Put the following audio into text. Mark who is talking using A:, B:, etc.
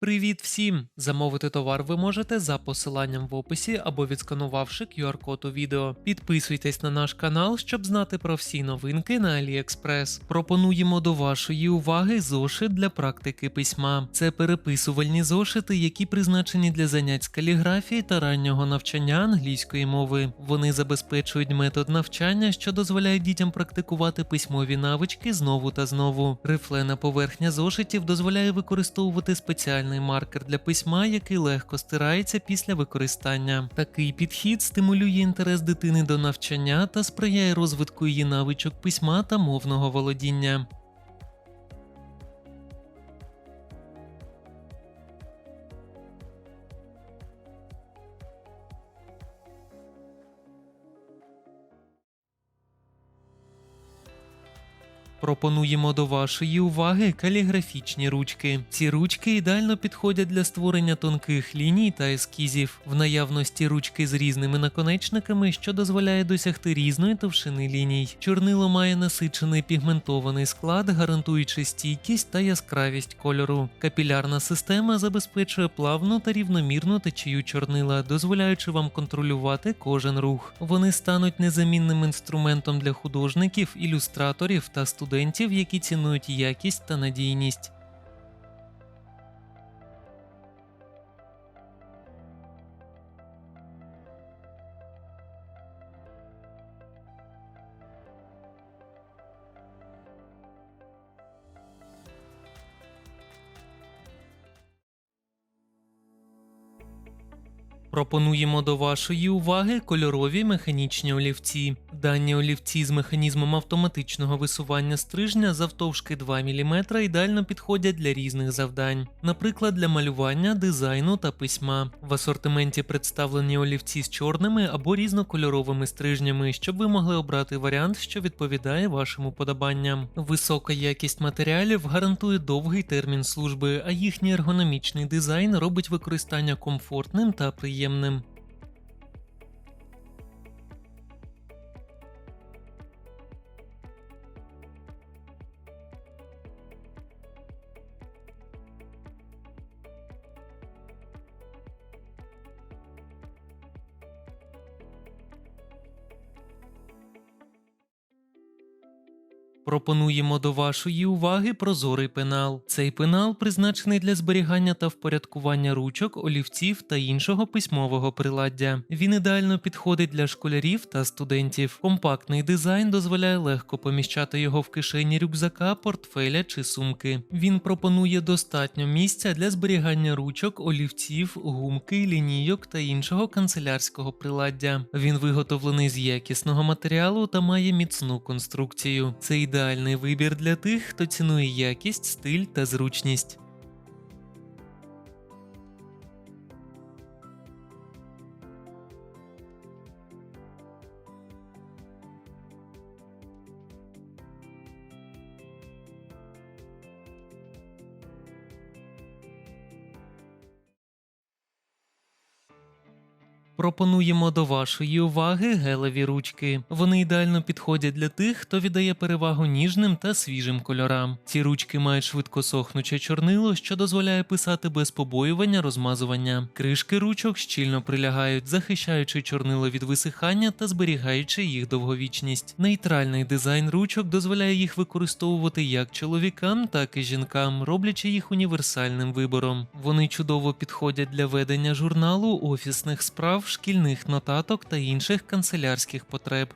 A: Привіт всім! Замовити товар ви можете за посиланням в описі або відсканувавши QR-код у відео. Підписуйтесь на наш канал, щоб знати про всі новинки на AliExpress. Пропонуємо до вашої уваги зошит для практики письма. Це переписувальні зошити, які призначені для занять з каліграфії та раннього навчання англійської мови. Вони забезпечують метод навчання, що дозволяє дітям практикувати письмові навички знову та знову. Рифлена поверхня зошитів дозволяє використовувати спеціальний маркер для письма, який легко стирається після використання. Такий підхід стимулює інтерес дитини до навчання та сприяє розвитку її навичок письма та мовного володіння. Пропонуємо до вашої уваги каліграфічні ручки. Ці ручки ідеально підходять для створення тонких ліній та ескізів. В наявності ручки з різними наконечниками, що дозволяє досягти різної товщини ліній. Чорнило має насичений пігментований склад, гарантуючи стійкість та яскравість кольору. Капілярна система забезпечує плавну та рівномірну течію чорнила, дозволяючи вам контролювати кожен рух. Вони стануть незамінним інструментом для художників, ілюстраторів та студентів, які цінують якість та надійність. Пропонуємо до вашої уваги кольорові механічні олівці. Дані олівці з механізмом автоматичного висування стрижня завтовшки 2 мм ідеально підходять для різних завдань, наприклад, для малювання, дизайну та письма. В асортименті представлені олівці з чорними або різнокольоровими стрижнями, щоб ви могли обрати варіант, що відповідає вашим уподобанням. Висока якість матеріалів гарантує довгий термін служби, а їхній ергономічний дизайн робить використання комфортним та приємним приємним. Пропонуємо до вашої уваги прозорий пенал. Цей пенал призначений для зберігання та впорядкування ручок, олівців та іншого письмового приладдя. Він ідеально підходить для школярів та студентів. Компактний дизайн дозволяє легко поміщати його в кишені рюкзака, портфеля чи сумки. Він пропонує достатньо місця для зберігання ручок, олівців, гумки, лінійок та іншого канцелярського приладдя. Він виготовлений з якісного матеріалу та має міцну конструкцію. Це ідеальний вибір для тих, хто цінує якість, стиль та зручність. Пропонуємо до вашої уваги гелеві ручки. Вони ідеально підходять для тих, хто віддає перевагу ніжним та свіжим кольорам. Ці ручки мають швидко сохнуче чорнило, що дозволяє писати без побоювання розмазування. Кришки ручок щільно прилягають, захищаючи чорнило від висихання та зберігаючи їх довговічність. Нейтральний дизайн ручок дозволяє їх використовувати як чоловікам, так і жінкам, роблячи їх універсальним вибором. Вони чудово підходять для ведення журналу, офісних справ, шкільних нотаток та інших канцелярських потреб.